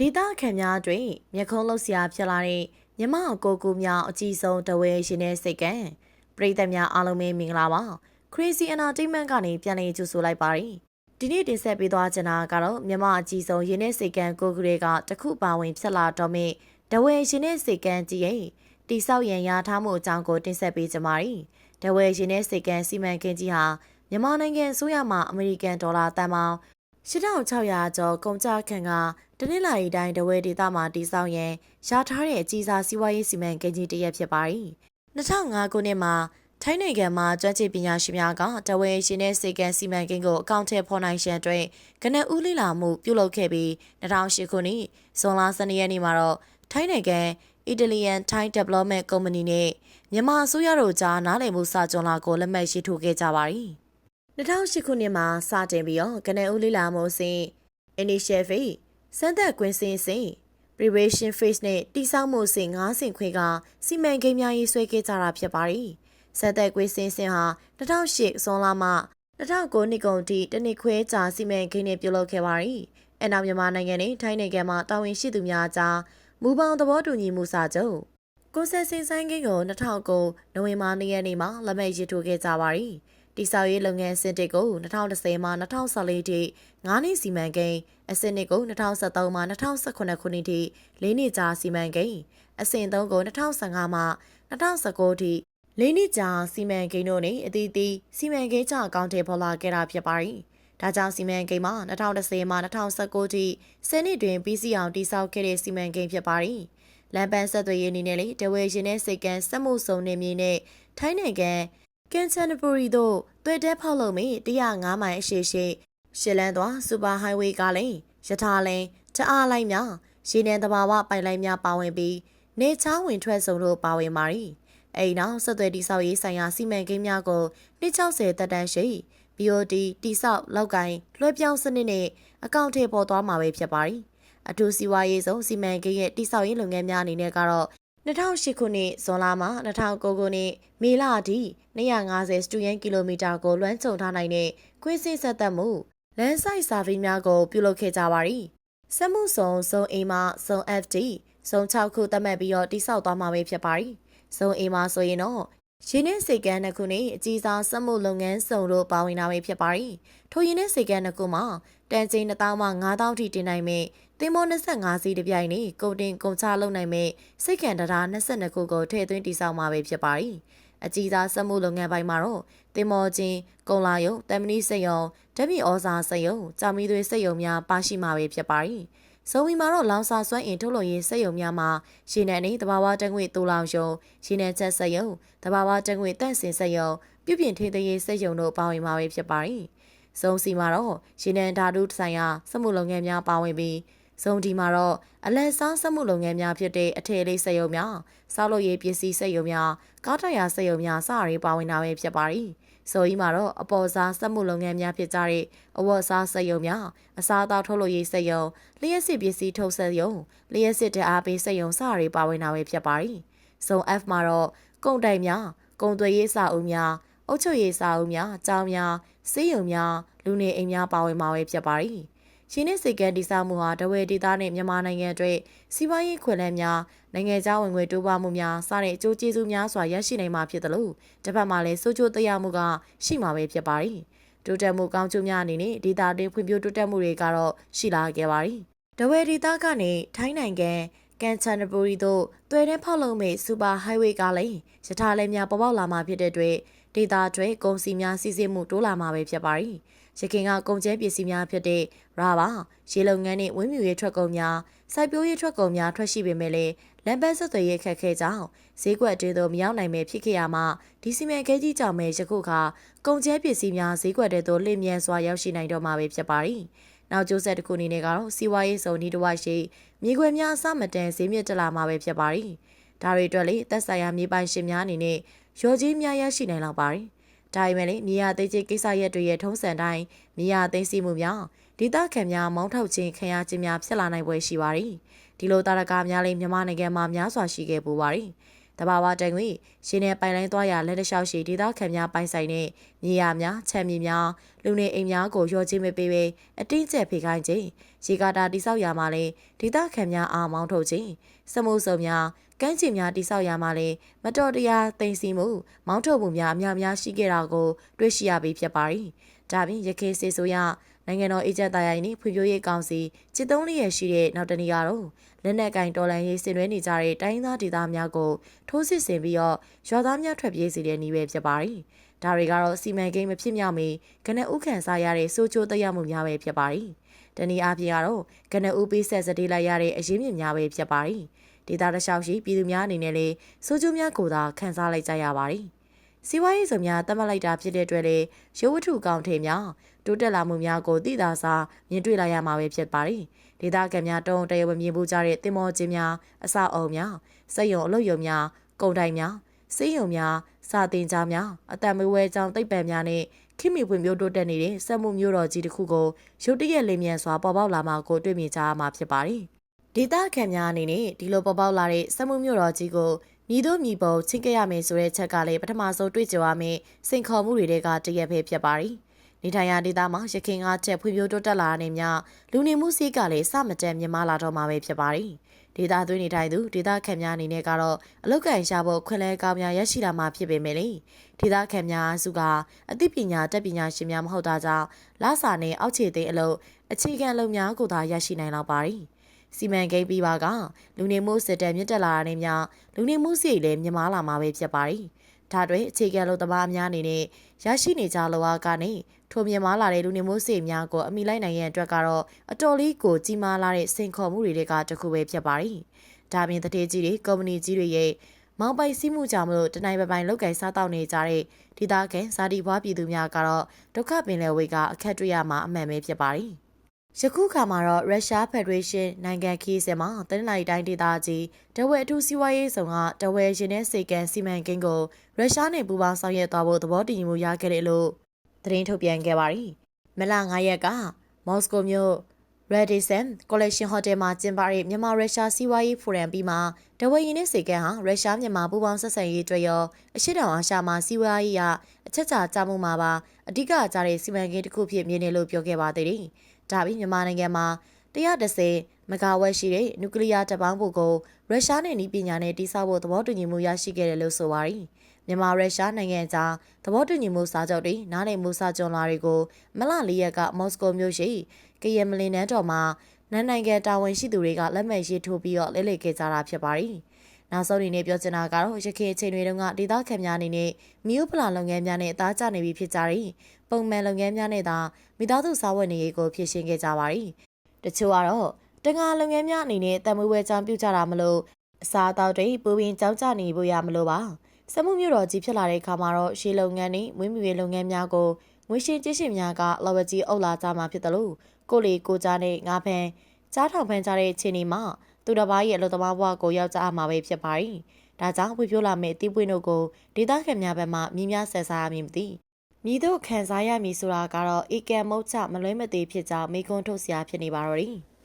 ဒေသခံများတွင်မြခုံးလောက်စရာဖြစ်လာတဲ့မြမကိုကူမြောင်အကြီးဆုံးတဝဲရှင်တဲ့စိတ်ကံပရိသတ်များအားလုံးပဲမင်္ဂလာပါ Crazy Entertainment ကနေပြန်လည်ကြိုဆိုလိုက်ပါတယ်ဒီနေ့တင်ဆက်ပေးသွားချင်တာကတော့မြမအကြီးဆုံးရင်းတဲ့စိတ်ကံကိုကူတွေကတခုပါဝင်ဖြစ်လာတော့မြတဝဲရှင်တဲ့စိတ်ကံကြီးရဲ့တိဆောက်ရန်ရထားမှုအကြောင်းကိုတင်ဆက်ပေးကြပါမယ်တဝဲရှင်တဲ့စိတ်ကံစီမံကိန်းကြီးဟာမြန်မာနိုင်ငံအစိုးရမှအမေရိကန်ဒေါ်လာတန်ပေါင်း 8600ကျော်ကုန်ကျခံကတနင်္လာရီတိုင်းတဝဲဒေသမှာတည်ဆောက်ရန်ရထားတဲ့အကြီးစားစီးပွားရေးစီမံကိန်းကြီးတစ်ရပ်ဖြစ်ပါတယ်။2005ခုနှစ်မှာထိုင်းနိုင်ငံမှာကျွမ်းကျင်ပညာရှင်များကတဝဲရှင်တဲ့စေကန်စီမံကိန်းကိုအကောင့်ထဲဖော်နိုင်ရန်အတွက်ကနဦးလိလာမှုပြုလုပ်ခဲ့ပြီး2008ခုနှစ်ဇွန်လ12ရက်နေ့မှာတော့ထိုင်းနိုင်ငံ Italian Thai Development Company နဲ့မြန်မာအစိုးရတို့ကြားနားလည်မှုစာချုပ်လာကိုလက်မှတ်ရေးထိုးခဲ့ကြပါတယ်။ 2008ခုနှစ်မှာစတင်ပြီးတော့ကနဦးလေးလာမှုစဉ် initial phase စမ်းသပ်ကွင်းစင်စဉ် preparation phase နဲ့တိစောက်မှုစဉ်၅ဆင့်ခွဲကစီမံကိန်းများရေးဆွဲခဲ့ကြတာဖြစ်ပါတယ်။စမ်းသပ်ကွင်းစင်စဉ်ဟာ2008ဇွန်လမှ2009နှစ်ကုန်ထိတနစ်ခွဲကြာစီမံကိန်းနဲ့ပြုလုပ်ခဲ့ပါတယ်။အနောက်မြန်မာနိုင်ငံနဲ့ထိုင်းနိုင်ငံမှာတာဝန်ရှိသူများကြားမူပေါင်းသဘောတူညီမှုစာချုပ်ကိုဆက်စင်ဆိုင်ကိန်းကို2009နိုဝင်ဘာ2ရက်နေ့မှာလက်မှတ်ရေးထိုးခဲ့ကြပါတယ်။ တိဆောက်ရေးလုပ်ငန်းစစ်တစ်ကို2010မှ2014ထိ9နှစ်စီမံကိန်းအဆင့်2ကို2013မှ2018ခုနှစ်ထိ၄နှစ်ကြာစီမံကိန်းအဆင့်3ကို2015မှ2019ထိ၄နှစ်ကြာစီမံကိန်းတို့နဲ့အသီးသီးစီမံကိန်းကြအကောင့်တွေပေါ်လာခဲ့တာဖြစ်ပါတယ်။ဒါကြောင့်စီမံကိန်းမှာ2010မှ2019ထိ10နှစ်တွင်ပြီးစီအောင်တည်ဆောက်ခဲ့တဲ့စီမံကိန်းဖြစ်ပါတယ်။လမ်းပန်းဆက်သွယ်ရေးအနေနဲ့လေတဝဲရှင်တဲ့စိတ်ကန်းစက်မှုစုံနေမြေနဲ့ထိုင်းနိုင်ငံ ကန်ချန်နဘူရီတို့တွေ့တဲဖောက်လို့မေ105မိုင်အရှိရှိရှစ်လန်းသွားစူပါဟိုင်ဝေးကားလိန်ရထားလိန်တအားလိုက်များရေနံတဘာဝပိုင်လိုင်းများပါဝင်ပြီးနေချောင်းဝင်ထွက်ဆုံတို့ပါဝင်ပါရီအဲ့နောက်ဆက်သွယ်တိဆောက်ရေးဆိုင်ရာစီမံကိန်းများကို260တက်တန်းရှိ BOD တိဆောက်လောက်ကိုင်းလွှဲပြောင်းစနစ်နဲ့အကောင့်ထဲပေါ်သွားမှာပဲဖြစ်ပါရီအထူးစီးပွားရေးဆုံးစီမံကိန်းရဲ့တိဆောက်ရေးလုပ်ငန်းများအနေနဲ့ကတော့ 2008ခုနှစ်ဇွန်လမှ2009ခုနှစ်မေလအထိ250စတူယန်ကီလိုမီတာကိုလွှမ်းခြုံထားနိုင်တဲ့ခွင့်စင်ဆက်သက်မှုလမ်းဆိုင်စာဗီများကိုပြုလုပ်ခဲ့ကြပါသည်။စက်မှုဆောင်ဇုံ A မှဇုံ FD ဇုံ6ခုသတ်မှတ်ပြီးတော့တိစောက်သွားမှာပဲဖြစ်ပါသည်။ဇုံ A မှဆိုရင်တော့ရင်းနှင်းစိတ်ကန်းတစ်ခုနဲ့အကြီးစားစက်မှုလုပ်ငန်းစုံတို့ပါဝင်တာပဲဖြစ်ပါသည်။ထိုရင်းနှင်းစိတ်ကန်းတစ်ခုမှာတန်ချိန်1000မှ9000ထိတင်နိုင်မဲ့ သင်္ဘော25စီးတပြိုင်နဲ့ကုန်တင်ကုန်ချလုပ်နိုင်မဲ့စိတ်ကံတရား22ခုကိုထည့်သွင်းတည်ဆောက်မှာပဲဖြစ်ပါသည်။အကြီးစားစက်မှုလုပ်ငန်းပိုင်းမှာတော့သင်္ဘောချင်းကုံလာယုံတမနီစက်ယုံဓမြဩဇာစက်ယုံကြောင်မီသွေးစက်ယုံများပါရှိမှာပဲဖြစ်ပါသည်။စုံဝီမှာတော့လောင်စာစွမ်းအင်ထုတ်လုပ်ရေးစက်ယုံများမှာရေနံနဲ့တဘာဝတံငွေတူလောင်ယုံရေနံချက်စက်ယုံတဘာဝတံငွေတန့်စင်စက်ယုံပြုပြင်ထိန်းသိမ်းရေးစက်ယုံတို့ပါဝင်မှာပဲဖြစ်ပါသည်။စုံစီမှာတော့ရေနံဓာတုဆိုင်ရာစက်မှုလုပ်ငန်းများပါဝင်ပြီး ဇုံဒီမှာတော့အလက်စားစက်မှုလုပ်ငန်းများဖြစ်တဲ့အထည်လေးစက်ရုံများစောက်လုပ်ရေးပစ္စည်းစက်ရုံများကားတရာစက်ရုံများစရီပါဝင်တာပဲဖြစ်ပါရီဆိုကြီးမှာတော့အပေါ်စားစက်မှုလုပ်ငန်းများဖြစ်ကြတဲ့အဝတ်အစားစက်ရုံများအစားအသောက်ထုတ်လုပ်ရေးစက်ရုံလျှက်စစ်ပစ္စည်းထုတ်စက်ရုံလျှက်စစ်တအားပေးစက်ရုံစရီပါဝင်တာပဲဖြစ်ပါရီဇုံ F မှာတော့ကုန်တိုင်များကုန်သွယ်ရေးစာအုပ်များအုပ်ချုပ်ရေးစာအုပ်များအကြောင်းများစေးရုံများလူနေအိမ်များပါဝင်မှာပဲဖြစ်ပါရီ ရှင်းနေစိတ်ကန်းတိစမှုဟာတဝဲဒေသနဲ့မြန်မာနိုင်ငံအတွက်စီးပွားရေးခွင့်လန်းများနိုင်ငံခြားဝင်ငွေတိုးပွားမှုများစတဲ့အကျိုးကျေးဇူးများစွာရရှိနိုင်မှာဖြစ်တယ်လို့တစ်ဖက်မှာလည်းစိုးချိုးတရားမှုကရှိမှာပဲဖြစ်ပါတယ်။တိုးတက်မှုကောင်းကျိုးများအနေနဲ့ဒေသတွင်းဖွံ့ဖြိုးတိုးတက်မှုတွေကတော့ရှိလာခဲ့ပါတယ်။တဝဲဒေသကနေထိုင်းနိုင်ငံကန်ချန်နဘူရီတို့တွဲတဲ့ဖောက်လုံးမဲ့စူပါဟိုင်ဝေးကားလည်းရထားလဲများပေါ်ပေါက်လာမှာဖြစ်တဲ့အတွက်ဒေသတွဲကုန်စည်များစီးဆင်းမှုတိုးလာမှာပဲဖြစ်ပါတယ်။ ရခင်ကကုန်ကျဲပစ္စည်းများဖြစ်တဲ့ရာဘာရေလုံငန်းနဲ့ဝင်းမြူရေးထွက်ကုန်များစိုက်ပျိုးရေးထွက်ကုန်များထွက်ရှိပေမဲ့လည်းလမ်းပန်းဆက်သွယ်ရေးခက်ခဲကြောင်းဈေးကွက်တွေသို့မရောက်နိုင်ပဲဖြစ်ခဲ့ရမှာဒီစီမံကိန်းကြီးကြောင့်ပဲယခုခါကုန်ကျဲပစ္စည်းများဈေးကွက်တွေသို့လင့်မြန်စွာရောက်ရှိနိုင်တော့မှာပဲဖြစ်ပါသည်။နောက်ကျိုးဆက်တစ်ခုအနေနဲ့ကတော့စီးပွားရေးစုံဒီတစ်ဝိုက်ရှိမြေခွေများအစမတန်ဈေးမြင့်တက်လာမှာပဲဖြစ်ပါသည်။ဒါတွေအတွက်လေသက်ဆိုင်ရာမြေပိုင်ရှင်များအနေနဲ့ရော်ကြီးများရရှိနိုင်လောက်ပါတယ် ဒါပေမဲ့လည်းမြေယာသိမ်းခြင်းကိစ္စရပ်တွေရဲ့ထုံးစံတိုင်းမြေယာသိမ်းစီမှုများဒေသခံများမောင်းထုတ်ခြင်းခံရခြင်းများဖြစ်လာနိုင်ပွဲရှိပါသည်ဒီလိုတာရကများလည်းမြန်မာနိုင်ငံမှာများစွာရှိခဲ့ပူပါသည် တဘာဝတန်ခွေရှင်နယ်ပိုင်လိုင်းသွားရလက်တလျှောက်ရှိဒေသခံများပိုင်ဆိုင်တဲ့မြေယာများခြံမြေများလူနေအိမ်များကိုရောချင်းမပေးဘဲအတင်းကျပ်ဖိခိုင်းခြင်းရေကာတာတိဆောက်ရမှာလဲဒေသခံများအားမောင်းထုတ်ခြင်းစမှုစုံများကမ်းခြေများတိဆောက်ရမှာလဲမတော်တရားသိမ်းဆီးမှုမောင်းထုတ်မှုများအများများရှိခဲ့တာကိုတွေ့ရှိရပြီးဖြစ်ပါသည်ဒါပြင်ရခိုင်စေဆိုရ နိုင်ငံတော်အေဂျင့်တာရိုင်နှင့်ဖွံ့ဖြိုးရေးကောင်စီစစ်သုံးလျက်ရှိတဲ့နောက်တနည်းကတော့လက်နက်ကင်တော်လန်ရေးဆင်နွှဲနေကြတဲ့တိုင်းသားဒေသများကိုထိုးစစ်ဆင်ပြီးတော့ရွာသားများထွက်ပြေးစေတဲ့နည်းပဲဖြစ်ပါတယ်။ဒါတွေကတော့စီမံကိန်းမဖြစ်မြောက်မီကနဥခန့်စားရတဲ့စိုးချိုးတက်ရောက်မှုများပဲဖြစ်ပါတယ်။တနည်းအားဖြင့်ကတော့ကနဥပေးဆက်စတေးလိုက်ရတဲ့အရေးမြင့်များပဲဖြစ်ပါတယ်။ဒေသတစ်လျှောက်ရှိပြည်သူများအနေနဲ့လည်းစိုးချိုးများကိုသာခန်းစားလိုက်ကြရပါတယ်။ စီးပွားရေးစုံများတတ်မှတ်လိုက်တာဖြစ်တဲ့အတွက်လေရုပ်ဝတ္ထုကောင်ထေများတိုးတက်လာမှုများကိုသိသာစွာမြင်တွေ့လာရမှာပဲဖြစ်ပါတယ်။ဒေသခံများတုံးတရဝမြင်ပူကြတဲ့တင်မောချင်းများအဆောက်အုံများစက်ရုံအလုပ်ရုံများကုန်တိုင်များစေးရုံများစာတင်ကြားများအတံမွေးဝဲကြောင်တိတ်ပံများနဲ့ခိမိပွင့်မျိုးတိုးတက်နေတဲ့စက်မှုမျိုးတော်ကြီးတစ်ခုကိုရုတ်တရက်လင်းမြန်စွာပေါ်ပေါက်လာမှာကိုတွေ့မြင်ကြရမှာဖြစ်ပါတယ်။ဒေသခံများအနေနဲ့ဒီလိုပေါ်ပေါက်လာတဲ့စက်မှုမျိုးတော်ကြီးကို မြည်တို့မြည်ပုံချင်းကြရမယ်ဆိုတဲ့ချက်ကလည်းပထမဆုံးတွေ့ကြရမယ်စိန်ခေါ်မှုတွေကတရက်ပဲဖြစ်ပါတယ်။နေထိုင်ရာဒေသမှာရခိုင်ကချက်ဖွံ့ဖြိုးတိုးတက်လာတဲ့မြလူနေမှုစည်းကလည်းစမတန်မြင့်မားလာတော့မှာပဲဖြစ်ပါတယ်။ဒေသသွင်းနေထိုင်သူဒေသခံများအနေနဲ့ကတော့အလုတ်ကန်ရှာဖို့ခွင့်လဲကောင်းများရရှိလာမှာဖြစ်ပေမယ့်လေဒေသခံများစုကအသိပညာတက်ပညာရှင်များမဟုတ်တာကြောင့်လစာနဲ့အောက်ခြေသိမ်းအလုပ်အခြေခံအလုပ်များကိုသာရရှိနိုင်လောက်ပါတယ်။ စီမံကိန်းပြီးပါကလူနေမှုစစ်တပ်မြင့်တက်လာတာနဲ့များလူနေမှုစီလည်းမြင့်မားလာမှာပဲဖြစ်ပါတယ်။ဒါတွေအခြေခံလို့တမားများအနေနဲ့ရရှိနေကြလောကကနေထိုမြင့်မားလာတဲ့လူနေမှုစီများကိုအမိလိုက်နိုင်ရတဲ့အတွက်ကတော့အတော်လေးကိုကြီးမားလာတဲ့စင်ခေါ်မှုတွေကတခုပဲဖြစ်ပါတယ်။ဒါပြင်တတိကြီးတွေကုမ္ပဏီကြီးတွေရဲ့မောင်ပိုင်စီးမှုကြောင့်မလို့တနိုင်ပပိုင်လောက်ကင်စားတောက်နေကြတဲ့ဒေသခံဇာတိဘွားပြည်သူများကတော့ဒုက္ခပင်လယ်ဝေကအခက်တွေ့ရမှာအမှန်ပဲဖြစ်ပါတယ်။ ယခုခါမှာတော့ရုရှားဖက်ဒရေးရှင်းနိုင်ငံခီးစင်မှာတနင်္လာရီတိုင်းဒေသကြီးတဝဲအထူးစီးပွားရေးဆောင်ကတဝဲရင်တဲ့စေကန်စီမံကိန်းကိုရုရှားနဲ့ပူးပေါင်းဆောင်ရွက်သွားဖို့သဘောတူညီမှုရခဲ့တယ်လို့သတင်းထုတ်ပြန်ခဲ့ပါတယ်။မလ9ရက်ကမော်စကိုမြို့ Radisson Collection Hotel မှာကျင်းပတဲ့မြန်မာရုရှားစီးပွားရေးဖိုရမ်ပြီးမှတဝဲရင်တဲ့စေကန်ဟာရုရှားမြန်မာပူးပေါင်းဆက်ဆံရေးအတွက်ရောအရှိတောင်အာရှမှာစီးပွားရေးရအချက်ချာကြမှုမှာပါအဓိကကြတဲ့စီမံကိန်းတစ်ခုဖြစ်မြင်တယ်လို့ပြောခဲ့ပါသေးတယ်။ ဒါပြီးမြန်မာနိုင်ငံမှာ130မဂါဝက်ရှိတဲ့နျူကလ িয়ার တပ်ပေါင်းဖို့ကိုရုရှားနဲ့နီးပညာနဲ့တိစောက်ဖို့သဘောတူညီမှုရရှိခဲ့တယ်လို့ဆိုပါရယ်မြန်မာရုရှားနိုင်ငံကြားသဘောတူညီမှုစာချုပ်တွေနားလည်မှုစာချုပ်လာတွေကိုမလ၄ရက်ကမော်စကိုမြို့ရှိကရမလင်နန်းတော်မှာနိုင်နိုင်ငံတာဝန်ရှိသူတွေကလက်မှတ်ရေးထိုးပြီးတော့လဲလှယ်ခဲ့ကြတာဖြစ်ပါရယ် နောက်ဆုံးအနေနဲ့ပြောချင်တာကတော့ရခိုင်အချိန်တွေတုန်းကဒေသခံများအနေနဲ့မြို့ပလာလုပ်ငန်းများနဲ့အသားကျနေပြီဖြစ်ကြတယ်။ပုံမှန်လုပ်ငန်းများနဲ့သာမိသားစုစားဝတ်နေရေးကိုဖြည့်ရှင်းခဲ့ကြပါရီ။တချို့ကတော့တငါလုပ်ငန်းများအနေနဲ့တံမွေးဝဲကြောင်းပြုကြတာမလို့အစားအသောက်တွေပူပင်ကြောက်ကြနေဖို့ရမလို့ပါ။စက်မှုမျိုးတော်ကြီးဖြစ်လာတဲ့အခါမှာတော့ရှေးလုပ်ငန်းတွေမွေးမြူရေးလုပ်ငန်းများကိုငွေရှင်ကျစ်ရှင်များကလော်ဝကြီးအုပ်လာကြမှာဖြစ်တယ်လို့ကိုလီကိုကြားနဲ့ငါဖန်ကြားထောင်ဖန်ကြတဲ့အခြေအနေမှာ သူတစ်ပါးရဲ့အလုပ်သမားဘဝကိုရောက်ကြမှာပဲဖြစ်ပါရီ။ဒါကြောင့်ဝေဖြိုးလာမယ့်တီးပွင့်တို့ကိုဒေသခံများဘက်မှမြင်းများဆက်စားရမည်မသိ။မြည်တို့ခံစားရမည်ဆိုတာကတော့ဧကံမုတ်ချမလွဲမသေးဖြစ်ကြောင်းမိကွန်းထုတ်စရာဖြစ်နေပါတော့တယ်။